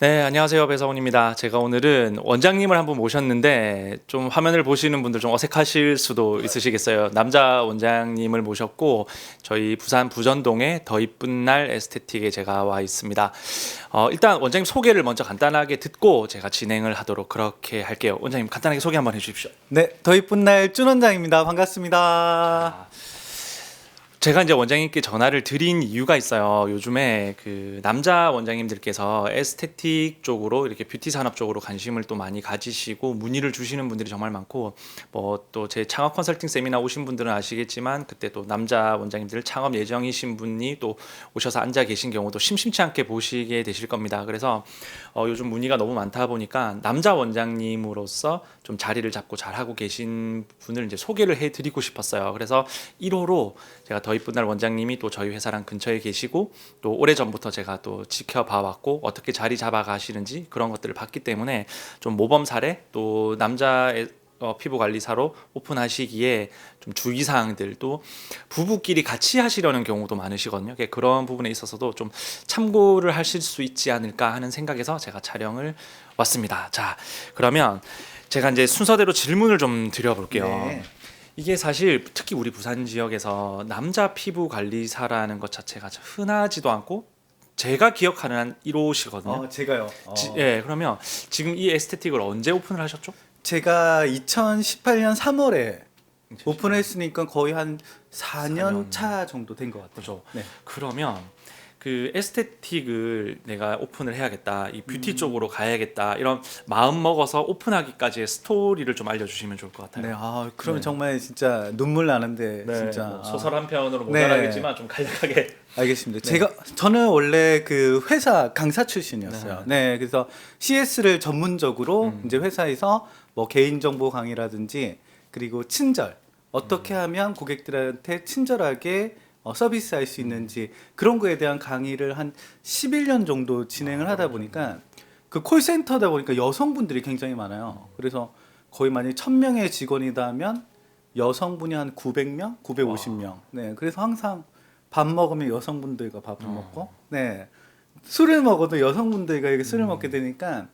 네, 안녕하세요. 배성훈입니다. 제가 오늘은 원장님을 한 분 모셨는데 좀 화면을 보시는 분들 좀 어색하실 수도 있으시겠어요. 남자 원장님을 모셨고 저희 부산 부전동에 더 이쁜 날 에스테틱에 제가 와 있습니다. 어, 일단 원장님 소개를 먼저 간단하게 듣고 제가 진행을 하도록 그렇게 할게요. 원장님 간단하게 소개 한번 해 주십시오. 네, 더 이쁜 날 쭈원장입니다. 반갑습니다. 제가 이제 원장님께 전화를 드린 이유가 있어요. 요즘에 그 남자 원장님들께서 에스테틱 쪽으로 이렇게 뷰티 산업 쪽으로 관심을 또 많이 가지시고 문의를 주시는 분들이 정말 많고 뭐 또 제 창업 컨설팅 세미나 오신 분들은 아시겠지만 그때 또 남자 원장님들 창업 예정이신 분이 또 오셔서 앉아 계신 경우도 심심치 않게 보시게 되실 겁니다. 그래서 어, 요즘 문의가 너무 많다 보니까 남자 원장님으로서 좀 자리를 잡고 잘 하고 계신 분을 이제 소개를 해 드리고 싶었어요. 그래서 1호로 제가 더 이쁜 날 원장님이 또 저희 회사랑 근처에 계시고 또 오래 전부터 제가 또 지켜봐 왔고 어떻게 자리 잡아 가시는지 그런 것들을 봤기 때문에 좀 모범 사례 또 남자의 어, 피부 관리사로 오픈하시기에 좀 주의 사항들도 부부끼리 같이 하시려는 경우도 많으시거든요. 그런 부분에 있어서도 좀 참고를 하실 수 있지 않을까 하는 생각에서 제가 촬영을 왔습니다. 자, 그러면 제가 이제 순서대로 질문을 좀 드려볼게요. 네. 이게 사실 특히 우리 부산 지역에서 남자 피부 관리사라는 것 자체가 참 흔하지도 않고 제가 기억하는 한 1호시거든요. 어, 제가요. 어, 지, 예, 그러면 지금 이 에스테틱을 언제 오픈을 하셨죠? 제가 2018년 3월에 오픈했으니까 거의 한 4년, 4년. 차 정도 된 것 같아요. 그죠. 네. 그러면 그 에스테틱을 내가 오픈을 해야겠다, 이 음. 뷰티 쪽으로 가야겠다 이런 마음 먹어서 오픈하기까지의 스토리를 좀 알려주시면 좋을 것 같아요. 네, 아, 그러면 네. 정말 진짜 눈물 나는데 네, 진짜 뭐 아, 소설 한 편으로 네. 모자라겠지만 좀 간략하게. 알겠습니다. 네. 제가 저는 원래 그 회사 강사 출신이었어요. 네, 그래서 CS를 전문적으로 음. 이제 회사에서 뭐 개인 정보 강의라든지 그리고 친절 어떻게 음. 하면 고객들한테 친절하게 어, 서비스할 수 있는지 그런 거에 대한 강의를 한 11년 정도 진행을 아, 하다 보니까 그 콜센터다 보니까 여성분들이 굉장히 많아요. 그래서 거의 만약 1000명의 직원이다 하면 여성분이 한 900명, 950명. 네. 그래서 항상 밥 먹으면 여성분들과 밥을 어. 먹고 네. 술을 먹어도 여성분들과 이렇게 술을 음. 먹게 되니까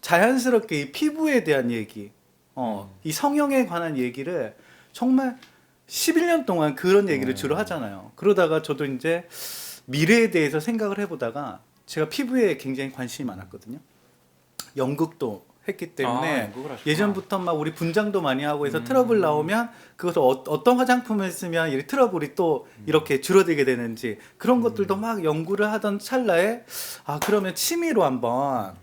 자연스럽게 이 피부에 대한 얘기, 어, 음. 이 성형에 관한 얘기를 정말 11년 동안 그런 얘기를 음. 주로 하잖아요. 그러다가 저도 이제 미래에 대해서 생각을 해보다가 제가 피부에 굉장히 관심이 많았거든요. 연극도 했기 아, 때문에 연극을 하셨구나. 예전부터 막 우리 분장도 많이 하고 해서 음. 트러블 나오면 그것을 어, 떤 화장품을 쓰면 이 트러블이 또 음. 이렇게 줄어들게 되는지 그런 것들도 막 연구를 하던 찰나에 아 그러면 취미로 한번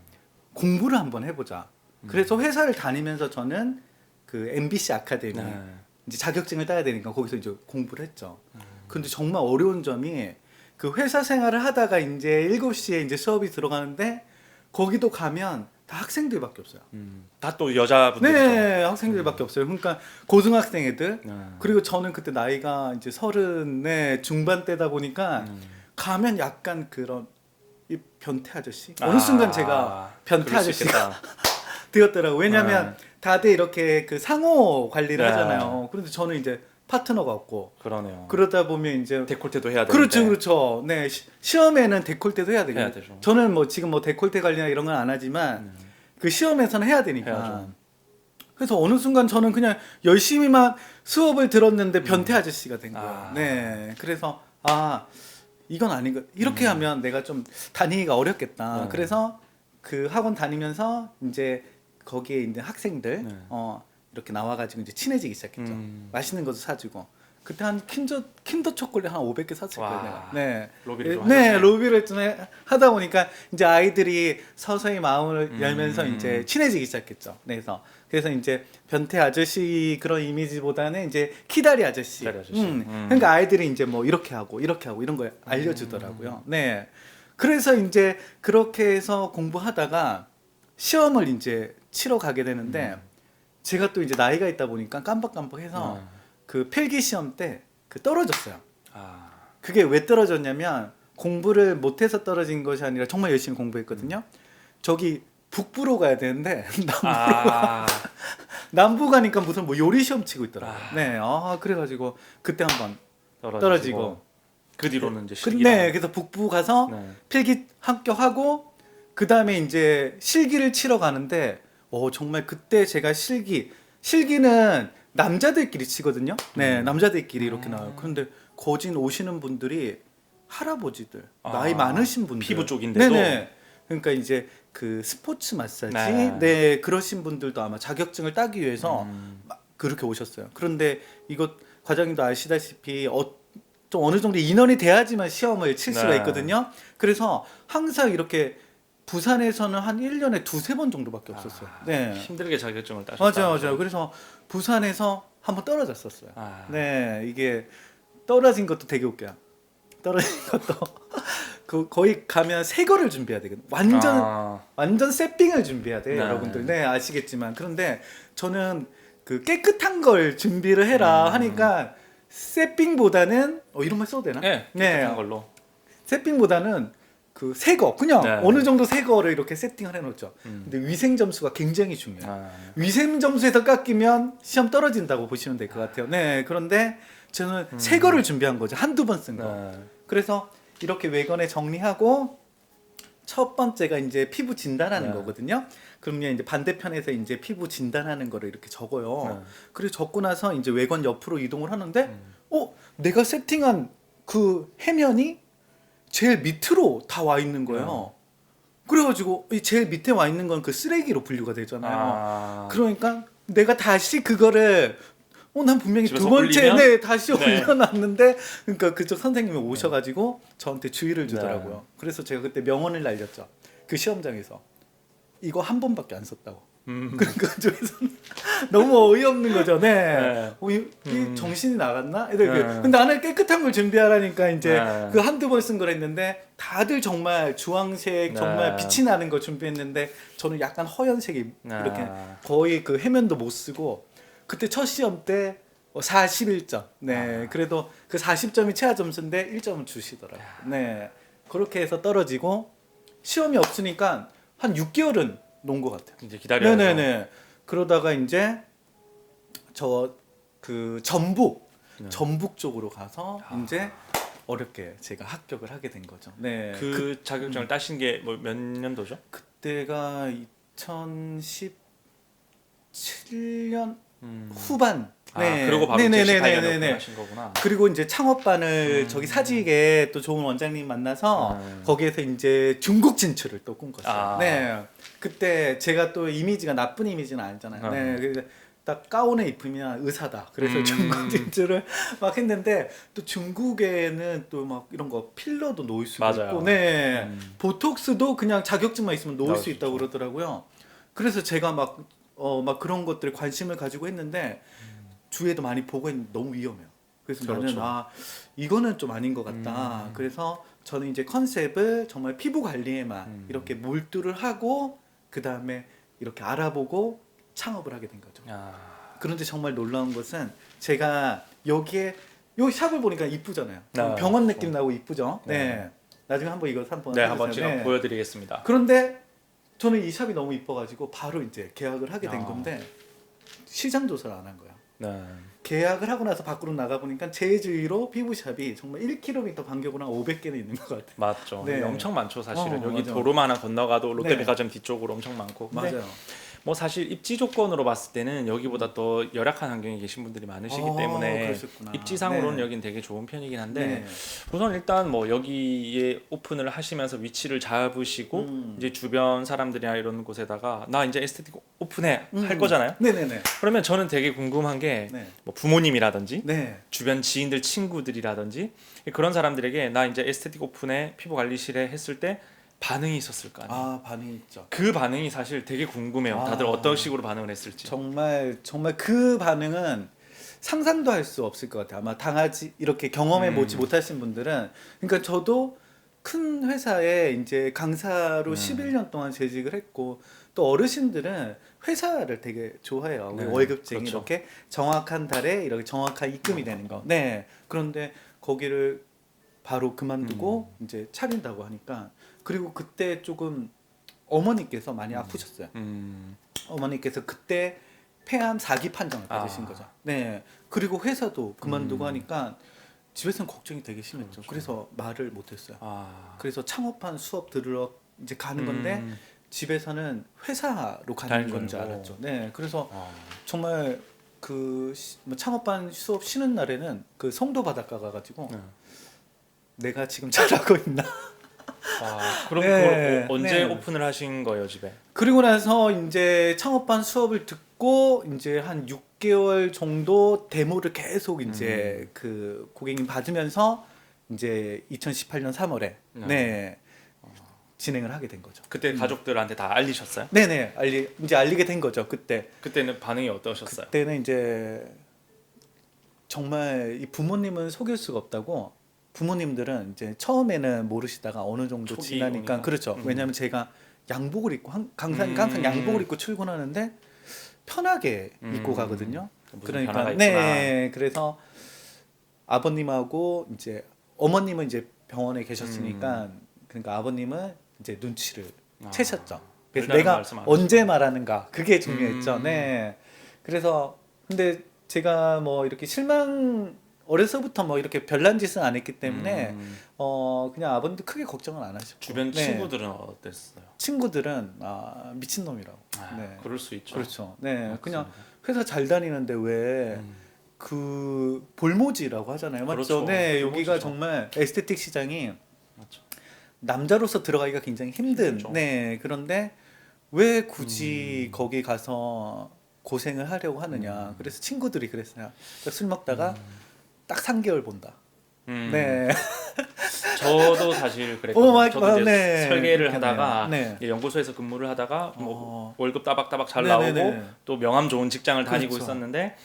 공부를 한번 해보자. 그래서 음. 회사를 다니면서 저는 그 MBC 아카데미 네. 이제 자격증을 따야 되니까 거기서 이제 공부를 했죠. 음. 근데 정말 어려운 점이 그 회사 생활을 하다가 이제 7시에 이제 수업이 들어가는데 거기도 가면 다 학생들밖에 없어요. 음, 다또 여자분들이죠. 네, 학생들밖에 없어요. 그러니까 고등학생 애들. 네. 그리고 저는 그때 나이가 이제 서른의 중반대다 보니까 음. 가면 약간 그런 이 변태 아저씨. 아, 어느 순간 제가 변태 아저씨가. 되었더라고. 요 왜냐하면 네. 다들 이렇게 그 상호 관리를 네. 하잖아요. 그런데 저는 이제 파트너가 없고 그러네요. 그러다 보면 이제 데콜테도 해야 되는데. 그렇죠, 그렇죠. 네, 시, 시험에는 데콜테도 해야 되거든요. 해야 되죠. 저는 뭐 지금 뭐 데콜테 관리나 이런 건 안 하지만 음. 그 시험에서는 해야 되니까. 해야죠. 그래서 어느 순간 저는 그냥 열심히만 수업을 들었는데 변태 아저씨가 된 거예요. 음. 아. 네, 그래서 아 이건 아닌 것. 이렇게 하면 내가 좀 다니기가 어렵겠다. 음. 네. 그래서 그 학원 다니면서 이제 거기에 있는 학생들 네. 어 이렇게 나와가지고 이제 친해지기 시작했죠. 음. 맛있는 것도 사주고. 그때 한 킨더 킨더 초콜릿 한 500개 샀을 거예요. 내가. 네. 로비를 좀 네, 하셨네. 로비를 좀 해- 하다 보니까 이제 아이들이 서서히 마음을 음. 열면서 이제 친해지기 시작했죠. 네, 그래서 그래서 이제 변태 아저씨 그런 이미지보다는 이제 키다리 아저씨. 키다리 아저씨. 음. 음. 그러니까 아이들이 이제 뭐 이렇게 하고 이렇게 하고 이런 걸 알려 주더라고요. 네. 그래서 이제 그렇게 해서 공부하다가 시험을 이제 치러 가게 되는데 음. 제가 또 이제 나이가 있다 보니까 깜빡깜빡해서 음. 그 필기 시험 때 그 떨어졌어요. 아. 그게 왜 떨어졌냐면 공부를 못해서 떨어진 것이 아니라 정말 열심히 공부했거든요. 저기 북부로 가야 되는데 남, 아. 남부 가니까 무슨 뭐 요리 시험 치고 있더라고요. 아. 네, 아 그래가지고 그때 한번 떨어지고. 떨어지고 그 뒤로는 이제 그. 네, 그래서 북부 가서 네. 필기 합격하고 그 다음에 이제 실기를 치러 가는데 어 정말 그때 제가 실기 실기는 남자들끼리 치거든요. 네, 남자들끼리 이렇게 나와요. 그런데 거진 오시는 분들이 할아버지들 아, 나이 많으신 분들 피부 쪽인데도? 네네. 그러니까 이제 그 스포츠 마사지 네. 네, 그러신 분들도 아마 자격증을 따기 위해서 음. 막 그렇게 오셨어요. 그런데 이것 과장님도 아시다시피 어, 좀 어느 정도 인원이 돼야지만 시험을 칠 수가 네. 있거든요. 그래서 항상 이렇게 부산에서는 한 1년에 두세 번 정도밖에 없었어요. 네. 힘들게 자격증을 따셨다. 맞아요, 맞아요. 그래서 부산에서 한번 떨어졌었어요. 아. 네, 이게 떨어진 것도 되게 웃겨요. 떨어진 것도 그 거의 가면 새 거를 준비해야 되거든요. 완전 아. 완전 세핑을 준비해야 돼요, 네. 여러분들. 네, 아시겠지만. 그런데 저는 그 깨끗한 걸 준비를 해라 음. 하니까 세핑보다는 어 이런 말 써도 되나? 네, 깨끗한 걸로. 세핑보다는 그 새 거, 그냥 네. 어느 정도 새 거를 이렇게 세팅을 해놓죠. 음. 근데 위생 점수가 굉장히 중요해요. 아. 위생 점수에서 깎이면 시험 떨어진다고 보시면 될 것 같아요. 네, 그런데 저는 음. 새 거를 준비한 거죠. 한두 번 쓴 거. 네. 그래서 이렇게 외관에 정리하고 첫 번째가 이제 피부 진단하는 네. 거거든요. 그러면 이제 반대편에서 이제 피부 진단하는 거를 이렇게 적어요. 네. 그리고 적고 나서 이제 외관 옆으로 이동을 하는데 음. 어, 내가 세팅한 그 해면이 제일 밑으로 다 와 있는 거예요. 그래가지고 이 제일 밑에 와 있는 건 그 쓰레기로 분류가 되잖아요. 아. 그러니까 내가 다시 그거를 어 난 분명히 두 집에서 번째 올리면? 네 다시 네. 올려놨는데 그러니까 그쪽 선생님이 오셔가지고 저한테 주의를 네. 주더라고요. 그래서 제가 그때 명언을 날렸죠. 그 시험장에서 이거 한 번밖에 안 썼다고. 음. 그러니까 너무 어이없는 거죠. 네. 네. 어, 이, 이 음. 정신이 나갔나? 이렇게. 네. 근데 나는 깨끗한 걸 준비하라니까 이제 네. 그 한두 번쓴걸 했는데 다들 정말 주황색 정말 네. 빛이 나는 걸 준비했는데 저는 약간 허연색이 이렇게 아. 거의 그 해면도 못 쓰고 그때 첫 시험 때 41점. 네. 아. 그래도 그 40점이 최하 점수인데 1점은 주시더라고요. 네. 그렇게 해서 떨어지고 시험이 없으니까 한 6개월은 논것 같아요. 이제 기다려야 네네네. 그러다가 이제 저 그 전북 네. 전북 쪽으로 가서 아. 이제 어렵게 제가 합격을 하게 된 거죠. 네. 그, 그 자격증을 따신 게뭐몇 년도죠? 그때가 2017년 음. 후반. 아, 그리고 바로 이제 네네네네네. 18년에 하신 거구나. 그리고 이제 창업반을 음. 저기 사직에 또 좋은 원장님 만나서 아. 거기에서 이제 중국 진출을 또 꿈꿨어요. 아. 네. 그때 제가 또 이미지가 나쁜 이미지는 아니잖아요. 아. 네. 그래서 딱 가운을 입으면 의사다. 그래서 음. 중국 진출을 막 했는데 또 중국에는 또 막 이런 거 필러도 놓을 맞아요. 있고, 네. 음. 보톡스도 그냥 자격증만 있으면 놓을 수수 있다고. 그러더라고요. 그래서 제가 막 어, 막 그런 것들에 관심을 가지고 했는데 주위에도 많이 보고 했는데 너무 위험해요. 그래서 나는 그렇죠. 아 이거는 좀 아닌 것 같다. 음. 그래서 저는 이제 컨셉을 정말 피부 관리에만 음. 이렇게 몰두를 하고 그 다음에 이렇게 알아보고 창업을 하게 된 거죠. 아. 그런데 정말 놀라운 것은 제가 여기에 요 샵을 보니까 이쁘잖아요. 아, 병원 그렇죠. 느낌 나고 이쁘죠. 네. 네. 나중에 한번 이거 한번 네. 한번 제가 네. 보여드리겠습니다. 그런데 저는 이 샵이 너무 이뻐가지고 바로 이제 계약을 하게 된 아. 건데 시장 조사를 안 한 거예요. 네. 계약을 하고 나서 밖으로 나가 보니까 제 주위로 피부샵이 정말 1km 간격으로 한 500개는 있는 것 같아요. 맞죠. 네. 엄청 많죠, 사실은. 어, 여기 맞아. 도로만 하나 건너가도 롯데백화점 네. 뒤쪽으로 엄청 많고. 근데 맞아요. 뭐 사실 입지 조건으로 봤을 때는 여기보다 더 열악한 환경에 계신 분들이 많으시기 어, 때문에 그러셨구나. 입지상으로는 네. 여긴 되게 좋은 편이긴 한데 네. 우선 일단 뭐 여기에 오픈을 하시면서 위치를 잡으시고 음. 이제 주변 사람들이나 이런 곳에다가 나 이제 에스테틱 오픈해 음. 할 거잖아요. 네네네. 그러면 저는 되게 궁금한 게뭐 네. 부모님이라든지 네. 주변 지인들 친구들이라든지 그런 사람들에게 나 이제 에스테틱 오픈에 피부 관리실에 했을 때 반응이 있었을 거 아니에요. 아 반응이 있죠. 그 반응이 사실 되게 궁금해요. 다들 아. 어떤 식으로 반응을 했을지. 정말 정말 그 반응은 상상도 할 수 없을 것 같아요. 아마 당하지 이렇게 경험해 보지 음. 못하신 분들은 그러니까 저도 큰 회사에 이제 강사로 음. 11년 동안 재직을 했고 또 어르신들은 회사를 되게 좋아해요. 네, 월급쟁이 그렇죠. 이렇게 정확한 달에 이렇게 정확한 입금이 되는 거. 네. 그런데 거기를 바로 그만두고 음. 이제 차린다고 하니까 그리고 그때 조금 어머니께서 많이 아프셨어요. 음, 어머니께서 그때 폐암 4기 판정을 아. 받으신 거죠. 네. 그리고 회사도 그만두고 음. 하니까 집에서는 걱정이 되게 심했죠. 그렇죠. 그래서 말을 못 했어요. 아, 그래서 창업한 수업 들으러 이제 가는 건데 음. 집에서는 회사로 가는 다니는 건줄 거고. 알았죠. 네, 그래서 어. 정말 그 시- 뭐 창업반 수업 쉬는 날에는 그 송도 바닷가 가가지고 네. 내가 지금 잘하고 있나. 아, 그럼 네, 그걸 어- 언제 네. 오픈을 하신 거예요 집에? 그리고 나서 이제 창업반 수업을 듣고 이제 한 6개월 정도 데모를 계속 이제 음. 그 고객님 받으면서 이제 2018년 3월에 네. 네, 진행을 하게 된 거죠. 그때 가족들한테 다 알리셨어요? 네네 알리 이제 알리게 된 거죠 그때. 그때는 반응이 어떠셨어요? 그때는 이제 정말 이 부모님은 속일 수가 없다고 부모님들은 이제 처음에는 모르시다가 어느 정도 초기 지나니까 오니까. 그렇죠 음. 왜냐하면 제가 양복을 입고 한- 항상 음. 항상 양복을 입고 출근하는데 편하게 음. 입고 가거든요 그러니까. 네 그래서 아버님하고 이제 어머님은 이제 병원에 계셨으니까 그러니까 아버님은 이제 눈치를 음. 아. 채셨죠. 그래서 내가 언제 말하는가 그게 중요했죠. 음. 네. 그래서 근데 제가 뭐 이렇게 실망 어려서부터 뭐 이렇게 별난 짓은 안 했기 때문에 음. 어 그냥 아버님도 크게 걱정을 안 하셨고 주변 네. 친구들은 어땠어요? 친구들은 아 미친 놈이라고. 아, 네. 그럴 수 있죠. 그렇죠. 네. 그냥 맞습니다. 회사 잘 다니는데 왜 음. 그 볼모지라고 하잖아요. 맞죠? 그렇죠. 네, 여기가 볼모지죠. 정말 에스테틱 시장이 맞죠. 남자로서 들어가기가 굉장히 힘든. 힘들죠. 네, 그런데 왜 굳이 음. 거기 가서 고생을 하려고 하느냐. 음. 그래서 친구들이 그랬어요. 그러니까 술 먹다가 딱 3개월 본다. 음. 네. 저도 사실 오 그랬거든요. 마이 저도 갓, 이제 네. 설계를 그렇겠네요. 하다가 네. 이제 연구소에서 근무를 하다가 뭐 어. 월급 따박따박 잘 네네네. 나오고 또 명함 좋은 직장을 다니고 그렇죠. 있었는데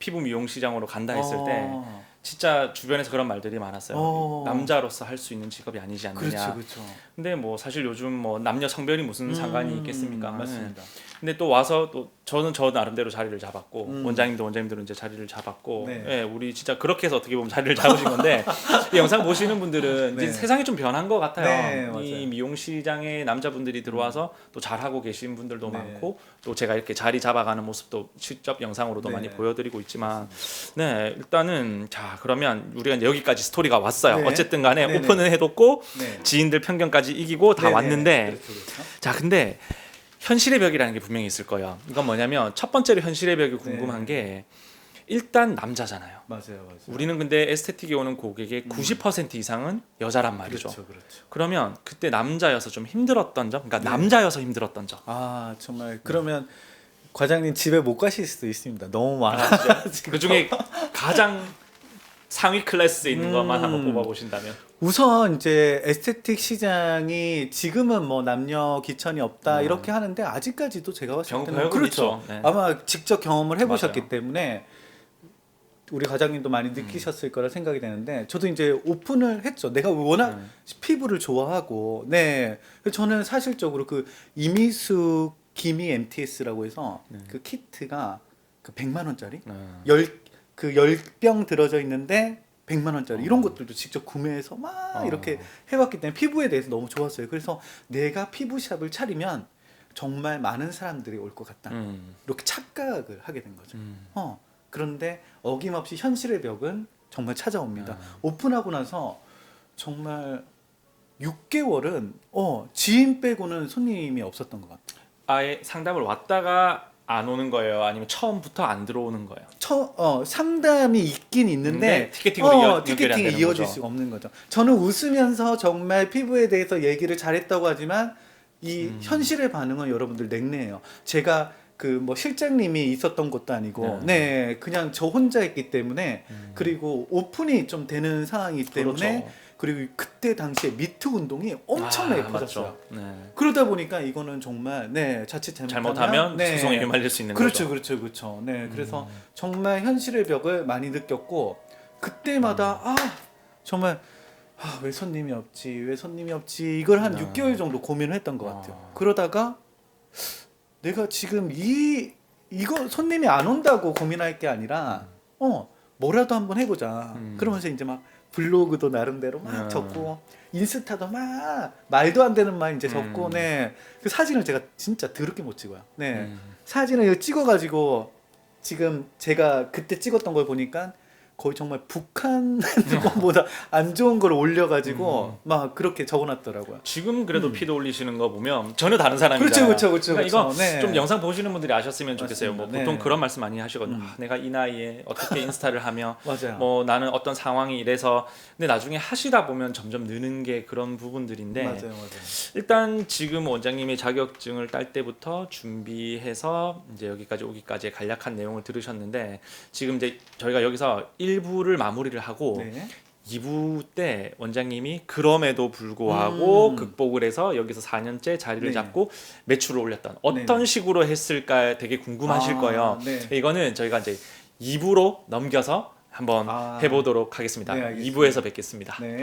피부 미용 시장으로 간다 했을 때 어. 진짜 주변에서 그런 말들이 많았어요. 어. 남자로서 할 수 있는 직업이 아니지 않느냐. 그렇죠, 그렇죠. 근데 뭐 사실 요즘 뭐 남녀 성별이 무슨 상관이 음, 있겠습니까? 맞습니다. 근데 또 와서 또 저는 저 나름대로 자리를 잡았고 음. 원장님도 원장님들은 이제 자리를 잡았고 네. 예, 우리 진짜 그렇게 해서 어떻게 보면 자리를 잡으신 건데 이 영상 보시는 분들은 네. 이제 세상이 좀 변한 것 같아요. 네, 이. 미용 시장에 남자분들이 들어와서 또 잘하고 계신 분들도 네. 많고 또 제가 이렇게 자리 잡아가는 모습도 직접 영상으로도 네. 많이 보여드리고 있지만 네 일단은 자 그러면 우리가 이제 여기까지 스토리가 왔어요. 네. 어쨌든 간에 네네. 오픈은 해뒀고 네. 지인들 편견까지 이기고 다 네네. 왔는데 그렇죠, 그렇죠. 자 근데 현실의 벽이라는 게 분명히 있을 거예요. 이건 뭐냐면 첫 번째로 현실의 벽이 궁금한 네. 게 일단 남자잖아요. 맞아요, 맞아요. 우리는 근데 에스테틱에 오는 고객의 90% 이상은 여자란 말이죠. 음. 그렇죠, 그렇죠. 그러면 그때 남자여서 좀 힘들었던 점, 그러니까 네. 남자여서 힘들었던 점. 아 정말 그러면 과장님 집에 못 가실 수도 있습니다. 너무 많아. 그 중에 가장 상위 클래스에 있는 음. 것만 한번 뽑아 보신다면. 우선 이제 에스테틱 시장이 지금은 뭐 남녀 기천이 없다 음. 이렇게 하는데 아직까지도 제가 봤을 병- 때는 병역은 그렇죠. 있죠. 네. 아마 직접 경험을 해보셨기 맞아요. 때문에 우리 과장님도 많이 느끼셨을 거라 생각이 되는데 저도 이제 오픈을 했죠. 내가 워낙 음. 피부를 좋아하고 네 그래서 저는 사실적으로 그 이미수 기미 MTS라고 해서 네. 그 키트가 그 100만 원짜리 음. 열 그 열 병 들어져 있는데 100만 원짜리 이런 어. 것들도 직접 구매해서 막 어. 이렇게 해봤기 때문에 피부에 대해서 너무 좋았어요. 그래서 내가 피부샵을 차리면 정말 많은 사람들이 올 것 같다. 음. 이렇게 착각을 하게 된 거죠. 음. 어 그런데 어김없이 현실의 벽은 정말 찾아옵니다. 아. 오픈하고 나서 정말 6개월은 어 지인 빼고는 손님이 없었던 것 같아요. 아예 상담을 왔다가 안 오는 거예요? 아니면 처음부터 안 들어오는 거예요? 처, 어, 상담이 있긴 있는데 근데 티켓팅으로 이어- 연결이 안 티켓팅이 이어질 거죠. 수가 없는 거죠. 저는 웃으면서 정말 피부에 대해서 얘기를 잘했다고 하지만 이 음. 현실의 반응은 여러분들 냉랭해요. 제가 그 뭐 실장님이 있었던 것도 아니고 네. 네, 그냥 저 혼자 했기 때문에 음. 그리고 오픈이 좀 되는 상황이기 때문에 그렇죠. 그리고 그때 당시에 미투 운동이 엄청나게 아, 퍼졌어요. 네. 그러다 보니까 이거는 정말 네 자칫 잘못하면, 잘못하면 네. 소송에 휘말릴 수 있는 그렇죠, 거죠. 그렇죠, 그렇죠. 네, 그래서 음. 정말 현실의 벽을 많이 느꼈고 그때마다 음. 아 정말 아, 왜 손님이 없지, 왜 손님이 없지 이걸 한 아. 6개월 정도 고민을 했던 것 같아요. 아. 그러다가 내가 지금 이 이거 손님이 안 온다고 고민할 게 아니라 어 뭐라도 한번 해보자. 음. 그러면서 이제 막 블로그도 나름대로 막 음. 적고 인스타도 막 말도 안 되는 말 이제 적고 음. 네그 사진을 제가 진짜 더럽게 못 찍어요. 네 음. 사진을 찍어가지고 지금 제가 그때 찍었던 걸 보니까 거의 정말 북한 것보다 안 좋은 걸 올려가지고 막 그렇게 적어놨더라고요. 지금 그래도 피드 올리시는 거 보면 전혀 다른 사람이잖아요. 음. 그렇죠, 그렇죠, 그렇죠, 그러니까 그렇죠. 이거 네. 좀 영상 보시는 분들이 아셨으면 좋겠어요. 뭐 맞습니다. 보통 네. 그런 말씀 많이 하시거든요. 음. 아, 내가 이 나이에 어떻게 인스타를 하며 맞아요. 뭐 나는 어떤 상황이 이래서 근데 나중에 하시다 보면 점점 느는 게 그런 부분들인데 맞아요, 맞아요. 일단 지금 원장님이 자격증을 딸 때부터 준비해서 이제 여기까지 오기까지의 간략한 내용을 들으셨는데 지금 이제 저희가 여기서 1부를 마무리를 하고 네. 2부 때 원장님이 그럼에도 불구하고 음. 극복을 해서 여기서 4년째 자리를 네. 잡고 매출을 올렸던 어떤 네네. 식으로 했을까 되게 궁금하실 아, 거예요. 네. 이거는 저희가 이제 2부로 넘겨서 한번 아. 해보도록 하겠습니다. 네, 알겠습니다. 2부에서 뵙겠습니다. 네.